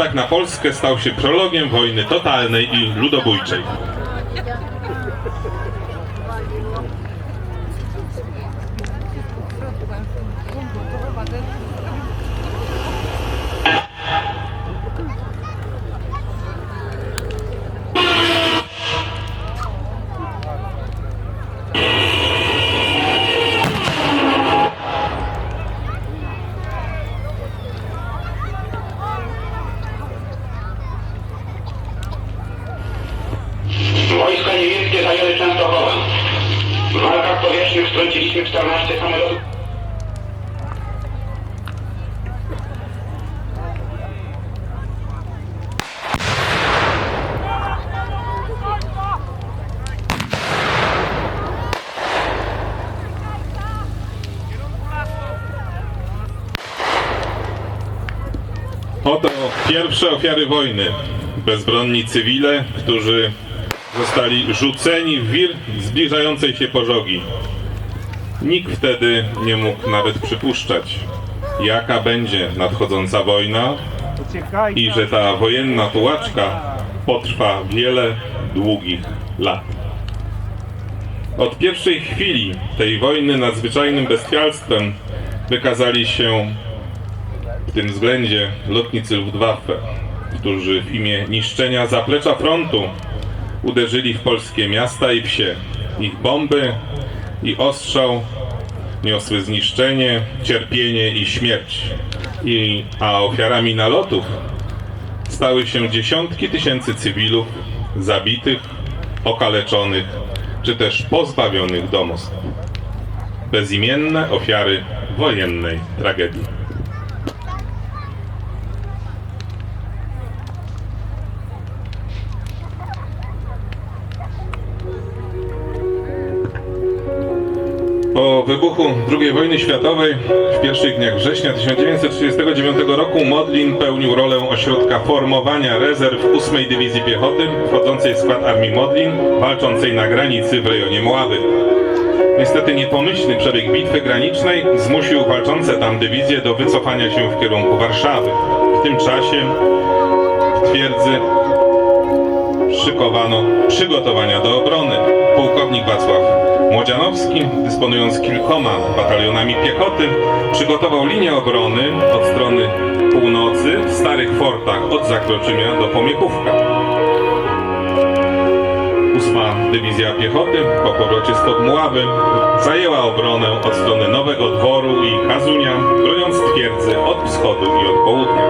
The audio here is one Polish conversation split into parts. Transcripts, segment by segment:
atak na Polskę stał się prologiem wojny totalnej i ludobójczej. Pierwsze ofiary wojny. Bezbronni cywile, którzy zostali rzuceni w wir zbliżającej się pożogi. Nikt wtedy nie mógł nawet przypuszczać, jaka będzie nadchodząca wojna i że ta wojenna tułaczka potrwa wiele długich lat. Od pierwszej chwili tej wojny nadzwyczajnym bestialstwem wykazali się w tym względzie lotnicy Luftwaffe, którzy w imię niszczenia zaplecza frontu uderzyli w polskie miasta i wsie. Ich bomby i ostrzał niosły zniszczenie, cierpienie i śmierć. I, a ofiarami nalotów stały się dziesiątki tysięcy cywilów zabitych, okaleczonych czy też pozbawionych domostw. Bezimienne ofiary wojennej tragedii. Po wybuchu II wojny światowej w pierwszych dniach września 1939 roku Modlin pełnił rolę ośrodka formowania rezerw 8 Dywizji Piechoty wchodzącej w skład Armii Modlin walczącej na granicy w rejonie Mławy. Niestety niepomyślny przebieg bitwy granicznej zmusił walczące tam dywizje do wycofania się w kierunku Warszawy. W tym czasie w twierdzy szykowano przygotowania do obrony. Pułkownik Wacław Młodzianowski, dysponując kilkoma batalionami piechoty, przygotował linię obrony od strony północy w starych fortach od Zakroczymia do Pomiechówka. Ósma Dywizja Piechoty po powrocie z Podmławy zajęła obronę od strony Nowego Dworu i Kazunia, broniąc twierdzy od wschodu i od południa.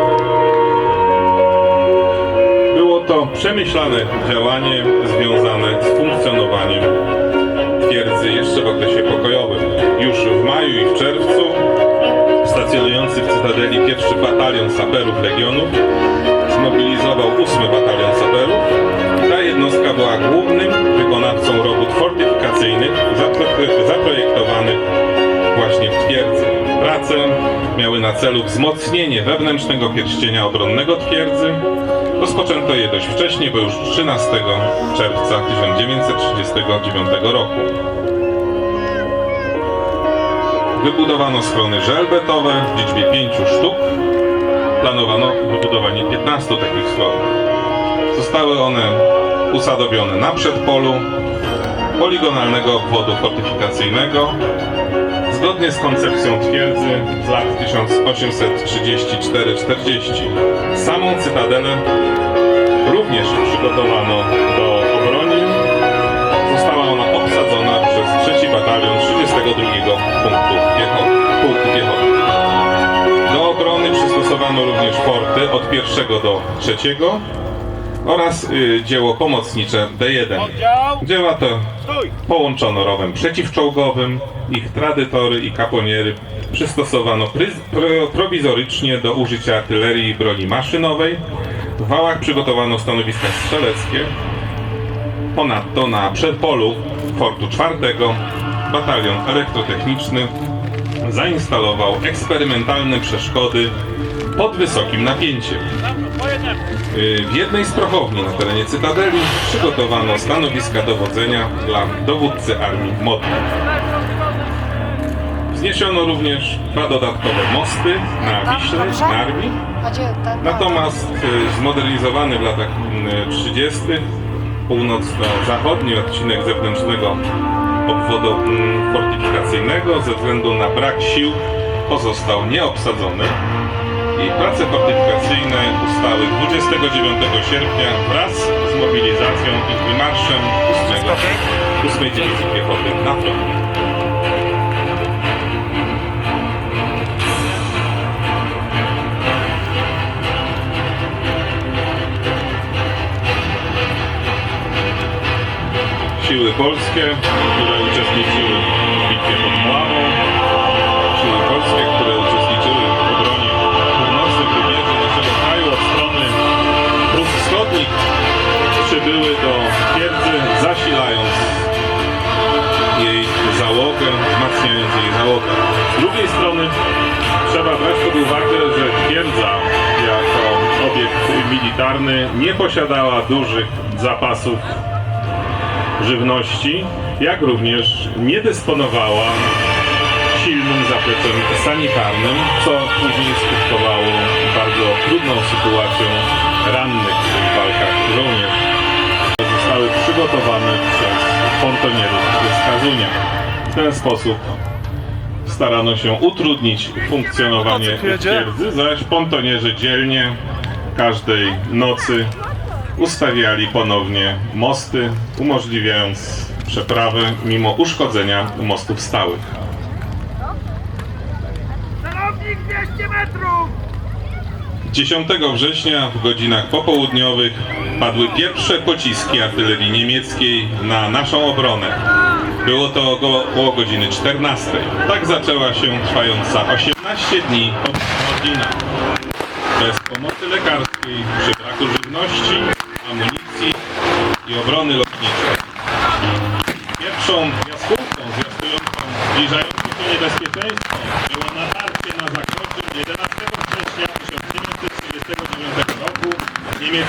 Było to przemyślane działanie związane z funkcjonowaniem twierdzy jeszcze w okresie pokojowym. Już w maju i w czerwcu stacjonujący w Cytadeli pierwszy batalion saperów Legionów zmobilizował ósmy batalion saperów. Ta jednostka była głównym wykonawcą robót fortyfikacyjnych zapro- zaprojektowanych właśnie w twierdzy. Prace miały na celu wzmocnienie wewnętrznego pierścienia obronnego twierdzy. Rozpoczęto je dość wcześnie, bo już 13 czerwca 1939 roku. Wybudowano schrony żelbetowe w liczbie 5 sztuk. Planowano wybudowanie 15 takich schronów. Zostały one usadowione na przedpolu poligonalnego obwodu fortyfikacyjnego zgodnie z koncepcją twierdzy z lat 1834-40. Samą cytadelę również przygotowano do obrony. Została ona obsadzona przez trzeci batalion 32 punktu piechoty, pułku piechoty. Do obrony przystosowano również forty od pierwszego do trzeciego oraz y, dzieło pomocnicze D1. Dzieła te połączono rowem przeciwczołgowym, ich tradytory i kaponiery przystosowano pro, prowizorycznie do użycia artylerii i broni maszynowej. W wałach przygotowano stanowiska strzeleckie. Ponadto na przedpolu fortu czwartego batalion elektrotechniczny zainstalował eksperymentalne przeszkody pod wysokim napięciem. Y, W jednej z prochowni na terenie Cytadeli przygotowano stanowiska dowodzenia dla dowódcy armii Modlin. W Wzniesiono również dwa dodatkowe mosty na Wiśle, Narwi. A gdzie ten? Natomiast y, zmodernizowany w latach y, 30. północno-zachodni odcinek zewnętrznego obwodu mm, fortyfikacyjnego ze względu na brak sił pozostał nieobsadzony i prace fortyfikacyjne ustały 29 sierpnia wraz z mobilizacją i marszem 8, 8 Dywizji Piechoty na. Siły polskie, które uczestniczyły przybyły do twierdzy, zasilając jej załogę, wzmacniając jej załogę. Z drugiej strony trzeba brać pod uwagę, że twierdza jako obiekt militarny nie posiadała dużych zapasów żywności, jak również nie dysponowała silnym zapleczem sanitarnym, co później skutkowało bardzo trudną sytuacją Zostały przygotowane przez pontonierów z Kazunia. W ten sposób starano się utrudnić funkcjonowanie twierdzy, zaś pontonierzy dzielnie każdej nocy ustawiali ponownie mosty, umożliwiając przeprawę mimo uszkodzenia mostów stałych. Celownik 200 metrów! 10 września w godzinach popołudniowych padły pierwsze pociski artylerii niemieckiej na naszą obronę. Było to około godziny 14. Tak zaczęła się trwająca 18 dni Modlina. Bez pomocy lekarskiej, przy braku żywności, amunicji i obrony lotniczej. Pierwszą jaskółką zwiastującą zbliżające się niebezpieczeństwo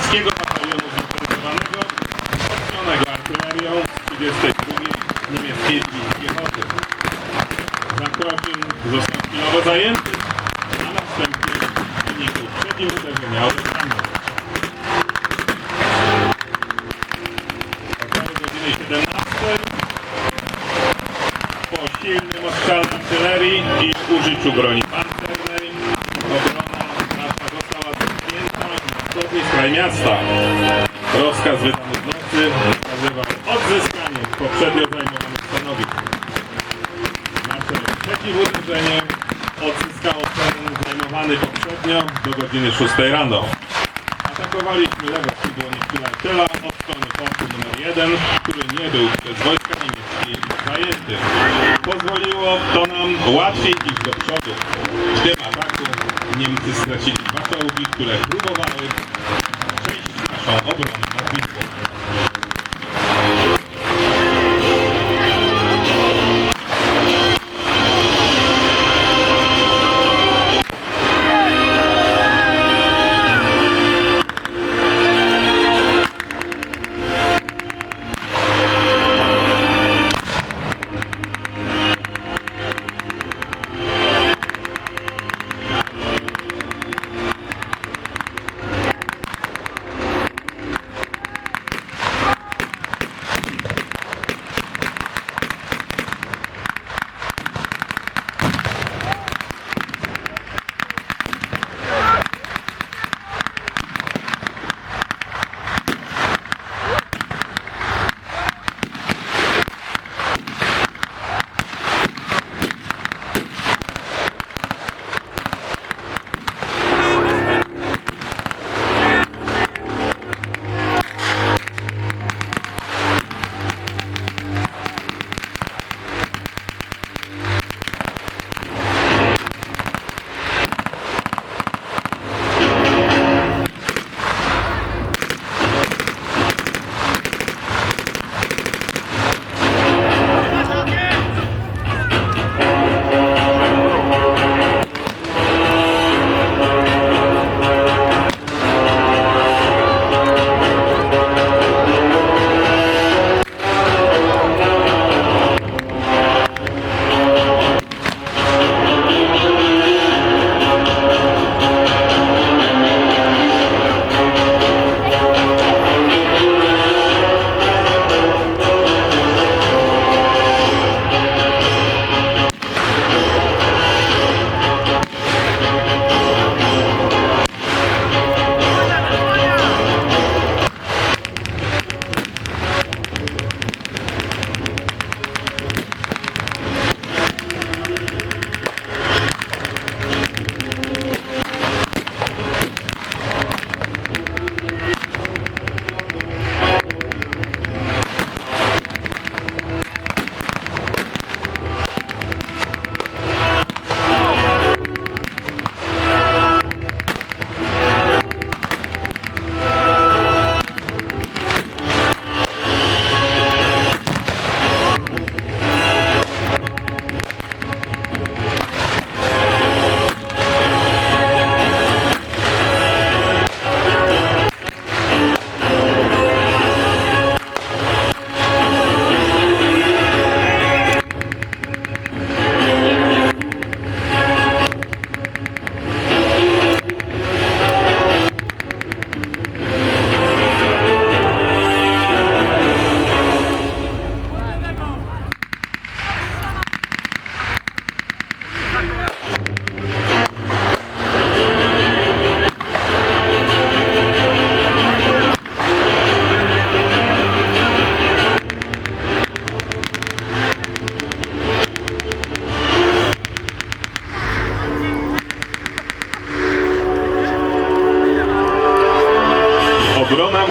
Let's give godziny 6 rano. Atakowaliśmy lewe skrzydło nieprzyjaciela od strony portu numer 1, który nie był przez wojska niemieckie zajęty. Pozwoliło to nam łatwiej iść do przodu. W tym ataku Niemcy stracili dwa czołgi, które próbowały przejść naszą obronę nad Wisłą.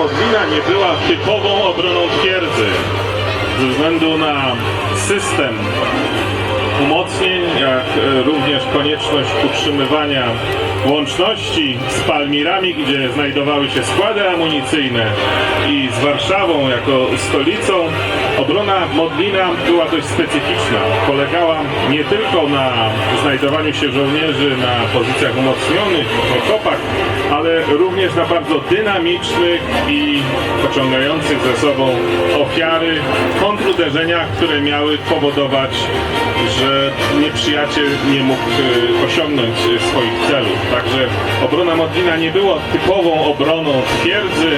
Modlina nie była typową obroną twierdzy ze względu na system umocnień, jak e, również konieczność utrzymywania łączności z Palmirami, gdzie znajdowały się składy amunicyjne i z Warszawą jako stolicą. Obrona Modlina była dość specyficzna. Polegała nie tylko na znajdowaniu się żołnierzy na pozycjach umocnionych, w okopach, ale również na bardzo dynamicznych i pociągających ze sobą ofiary kontruderzeniach, które miały powodować, że nieprzyjaciel nie mógł e, osiągnąć e, swoich celów. Także obrona Modlina nie była typową obroną twierdzy,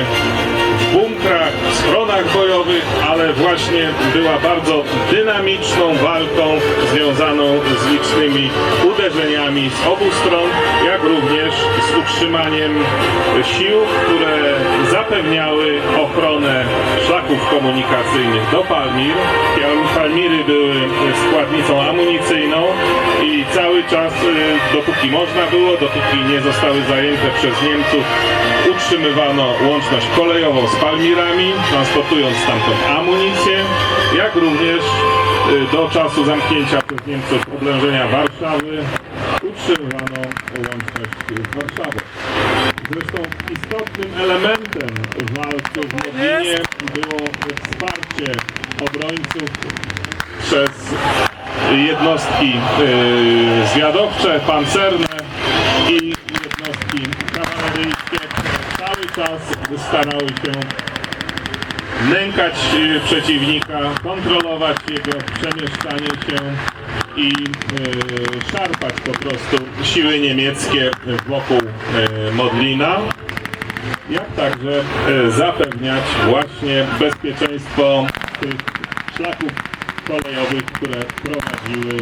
w bunkrach, w schronach bojowych, właśnie była bardzo dynamiczną walką związaną z licznymi uderzeniami z obu stron, jak również z utrzymaniem sił, które zapewniały ochronę szlaków komunikacyjnych do Palmir. Pal- Palmiry były składnicą amunicyjną i cały czas, y, dopóki można było, dopóki nie zostały zajęte przez Niemców, utrzymywano łączność kolejową z Palmirami, transportując stamtąd amunicję, jak również y, do czasu zamknięcia przez Niemców oblężenia Warszawy utrzymywano łączność z Warszawą. Zresztą istotnym elementem walki w Modlinie było wsparcie obrońców przez jednostki y, zwiadowcze, pancerne i jednostki kawaleryjskie, które cały czas starały się nękać y, przeciwnika, kontrolować jego przemieszczanie się i y, szarpać po prostu siły niemieckie wokół y, Modlina jak także zapewniać właśnie bezpieczeństwo tych szlaków kolejowych, które prowadziły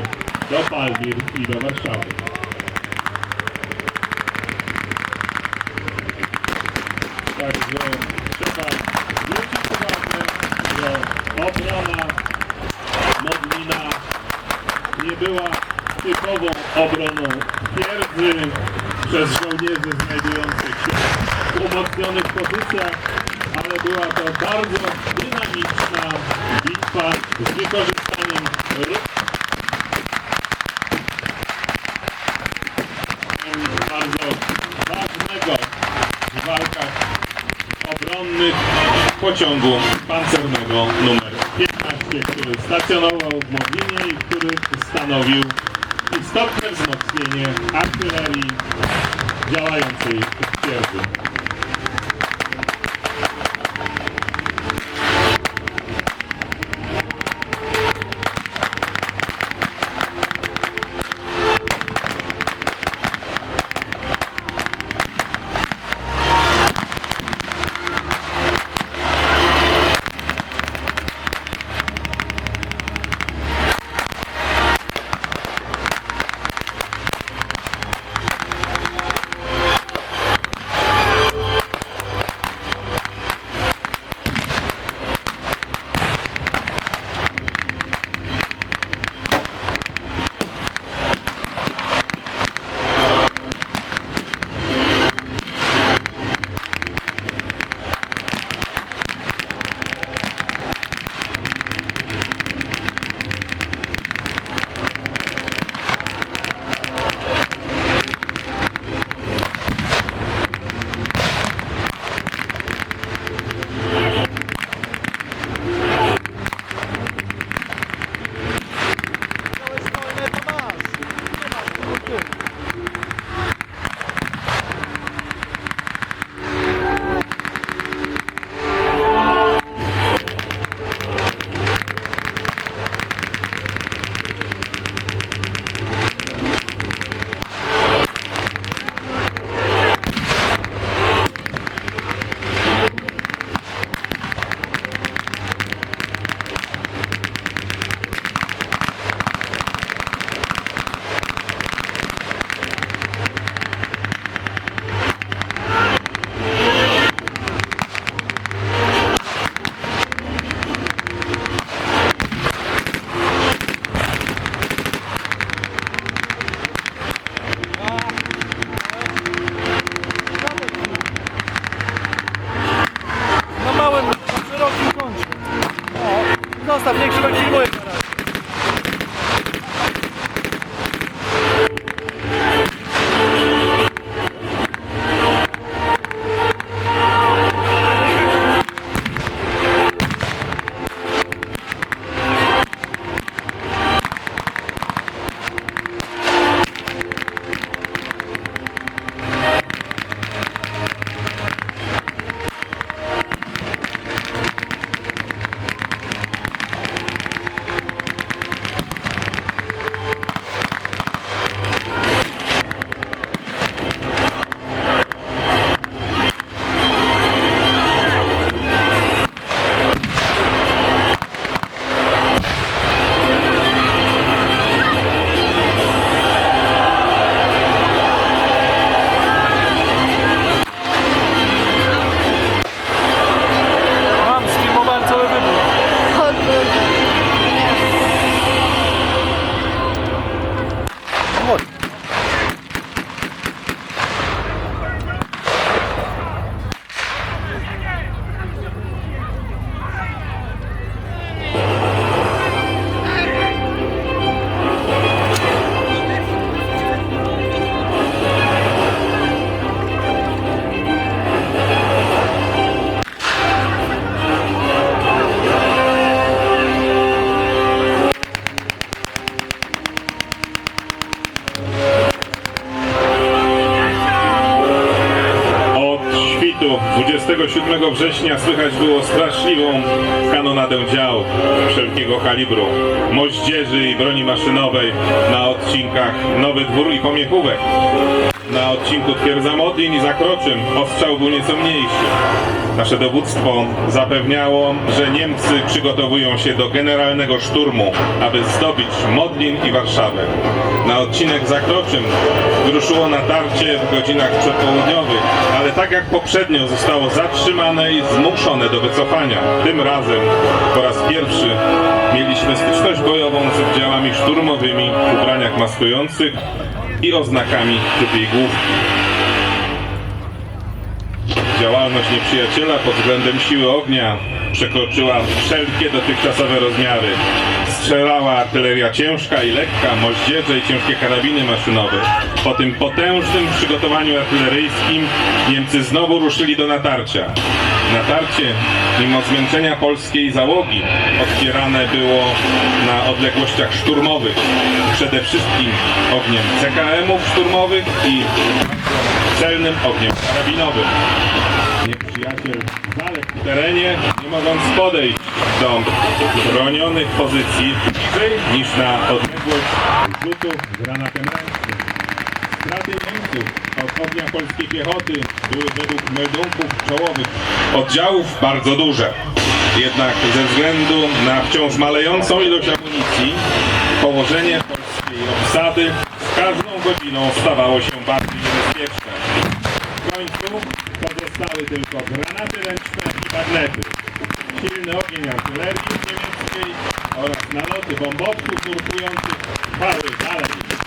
do Palmir i do Warszawy. Także trzeba zwrócić uwagę, że obrona Modlina nie była typową obroną twierdzy przez żołnierzy znajdujących się w umocnionych pozycjach, ale była to bardzo dynamiczna bitwa z wykorzystaniem bardzo ważnego w walkach obronnych pociągu pancernego numer 15, który stacjonował w Modlinie i który stanowił istotne wzmocnienie artylerii działającej w twierdzy. Września słychać było straszliwą kanonadę dział wszelkiego kalibru, moździerzy i broni maszynowej na odcinkach Nowy Dwór i Pomiechówek. Na odcinku Twierdza Modlin i Zakroczym ostrzał był nieco mniejszy. Nasze dowództwo zapewniało, że Niemcy przygotowują się do generalnego szturmu, aby zdobyć Modlin i Warszawę. Na odcinek Zakroczym wyruszyło natarcie w godzinach przedpołudniowych, ale tak jak poprzednio zostało zatrzymane i zmuszone do wycofania. Tym razem po raz pierwszy mieliśmy styczność bojową z oddziałami szturmowymi w ubraniach maskujących i oznakami trupiej główki. Działalność nieprzyjaciela pod względem siły ognia przekroczyła wszelkie dotychczasowe rozmiary. Strzelała artyleria ciężka i lekka, moździerze i ciężkie karabiny maszynowe. Po tym potężnym przygotowaniu artyleryjskim Niemcy znowu ruszyli do natarcia. Natarcie, mimo zmęczenia polskiej załogi, odpierane było na odległościach szturmowych. Przede wszystkim ogniem CKM-ów szturmowych i celnym ogniem karabinowym. Nieprzyjaciel zaległ w terenie, nie mogąc podejść do bronionych pozycji bliżej niż na odległość rzutu granatem. Straty Niemców od ognia polskiej piechoty były według meldunków czołowych oddziałów bardzo duże. Jednak ze względu na wciąż malejącą ilość amunicji, położenie polskiej obsady z każdą godziną stawało się bardziej niebezpieczne. W końcu pozostały tylko granaty ręczne i bagnety. Silny ogień artylerii niemieckiej oraz naloty bombowców nurkujących trwały dalej.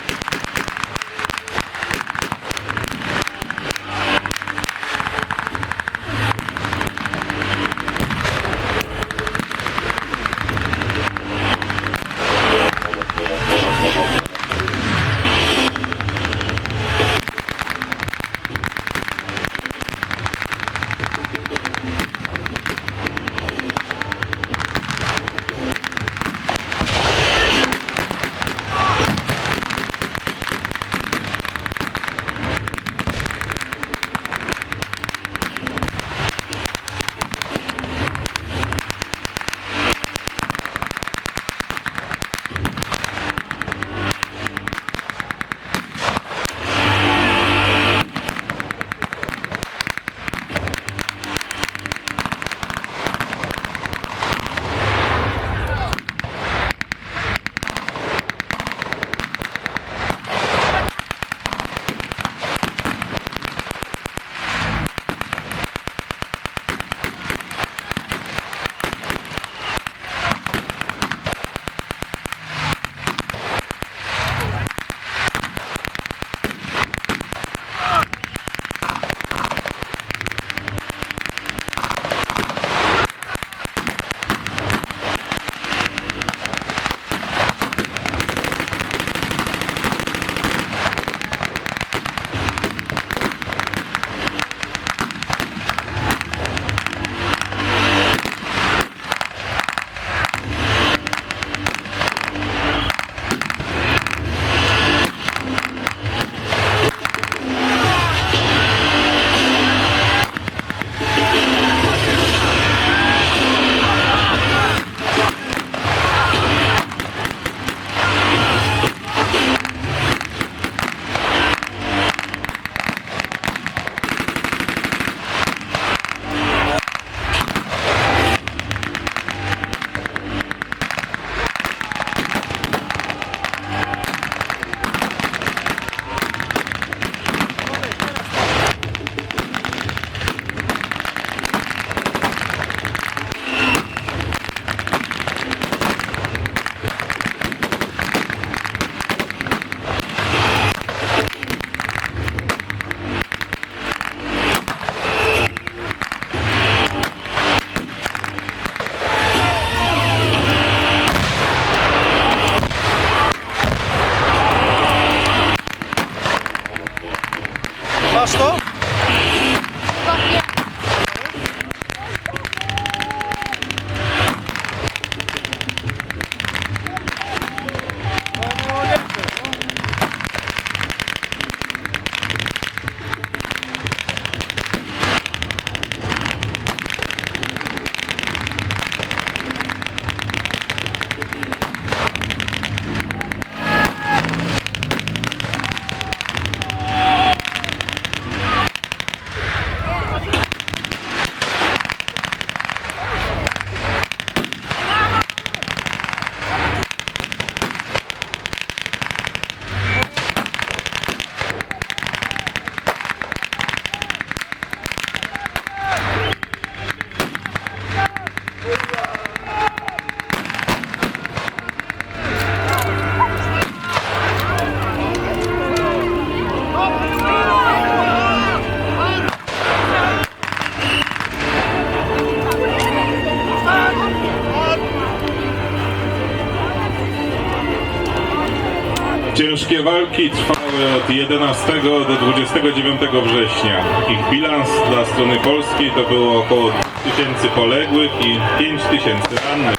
Ciężkie walki trwały od 11 do 29 września. Ich bilans dla strony polskiej to było około 2000 poległych i 5000 rannych.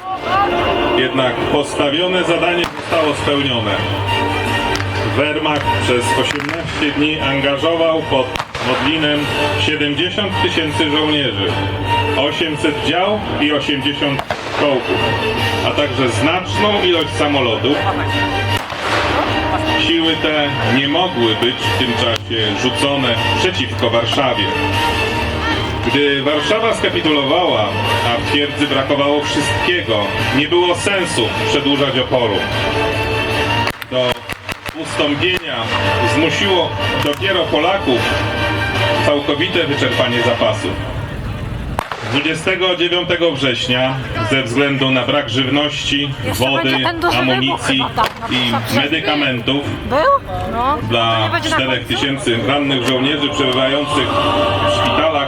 Jednak postawione zadanie zostało spełnione. Wehrmacht przez 18 dni angażował pod Modlinem 70 tysięcy żołnierzy, 800 dział i 80 czołgów, a także znaczną ilość samolotów. Siły te nie mogły być w tym czasie rzucone przeciwko Warszawie. Gdy Warszawa skapitulowała, a twierdzy brakowało wszystkiego, nie było sensu przedłużać oporu. Do ustąpienia zmusiło dopiero Polaków całkowite wyczerpanie zapasów. 29 września ze względu na brak żywności, wody, amunicji i medykamentów? No. dla Nie będzie na 4 końcu? tysięcy rannych żołnierzy przebywających w szpitalach,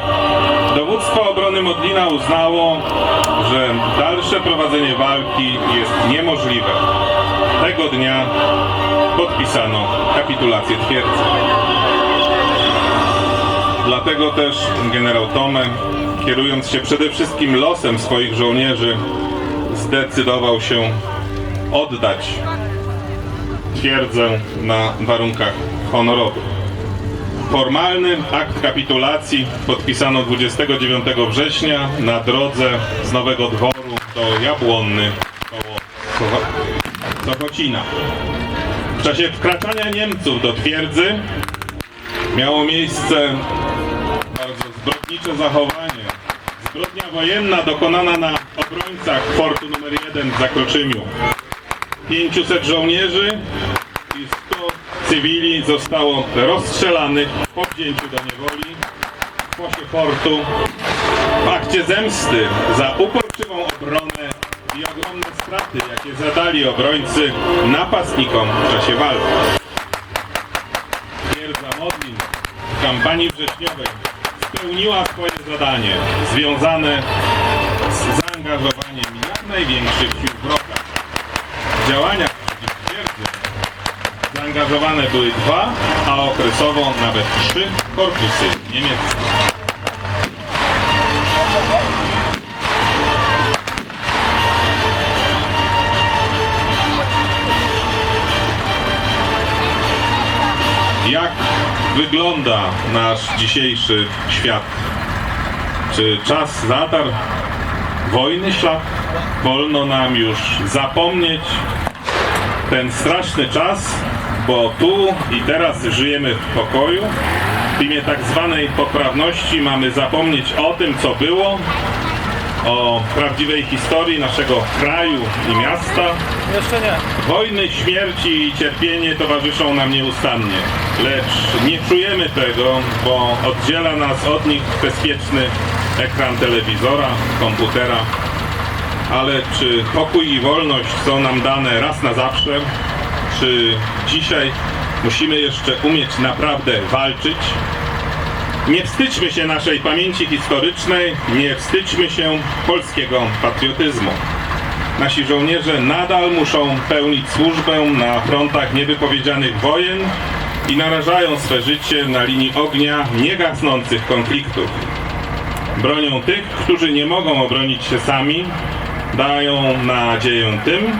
dowództwo obrony Modlina uznało, że dalsze prowadzenie walki jest niemożliwe. Tego dnia podpisano kapitulację twierdzy. Dlatego też generał Tome, kierując się przede wszystkim losem swoich żołnierzy, zdecydował się oddać twierdzę na warunkach honorowych. Formalny akt kapitulacji podpisano 29 września na drodze z Nowego Dworu do Jabłonny koło Socho- Sochocina. W czasie wkraczania Niemców do twierdzy miało miejsce bardzo zbrodnicze zachowanie. Zbrodnia wojenna dokonana na obrońcach fortu numer 1 w Zakroczymiu. 500 żołnierzy i 100 cywili zostało rozstrzelanych po wzięciu do niewoli w posie fortu w akcie zemsty za uporczywą obronę i ogromne straty, jakie zadali obrońcy napastnikom w czasie walki. Twierdza Modlin w kampanii wrześniowej spełniła swoje zadanie związane z zaangażowaniem jak największych sił wroga. W działaniach przeciw zaangażowane były dwa, a okresowo nawet trzy korpusy niemieckie. Jak wygląda nasz dzisiejszy świat? Czy czas zatarł wojny ślad? Wolno nam już zapomnieć ten straszny czas, bo tu i teraz żyjemy w pokoju. W imię tak zwanej poprawności mamy zapomnieć o tym, co było, o prawdziwej historii naszego kraju i miasta. Jeszcze nie. Wojny, śmierci i cierpienie towarzyszą nam nieustannie, lecz nie czujemy tego, bo oddziela nas od nich bezpieczny ekran telewizora, komputera. Ale czy pokój i wolność są nam dane raz na zawsze? Czy dzisiaj musimy jeszcze umieć naprawdę walczyć? Nie wstydźmy się naszej pamięci historycznej, nie wstydźmy się polskiego patriotyzmu. Nasi żołnierze nadal muszą pełnić służbę na frontach niewypowiedzianych wojen i narażają swe życie na linii ognia niegasnących konfliktów. Bronią tych, którzy nie mogą obronić się sami, dają nadzieję tym,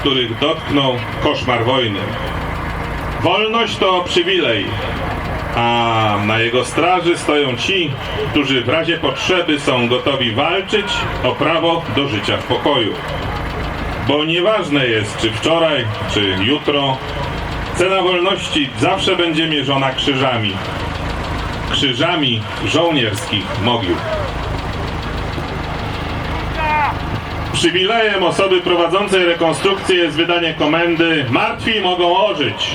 których dotknął koszmar wojny. Wolność to przywilej, a na jego straży stoją ci, którzy w razie potrzeby są gotowi walczyć o prawo do życia w pokoju. Bo nieważne jest, czy wczoraj, czy jutro, cena wolności zawsze będzie mierzona krzyżami. Krzyżami żołnierskich mogił. Przywilejem osoby prowadzącej rekonstrukcję jest wydanie komendy Martwi mogą ożyć.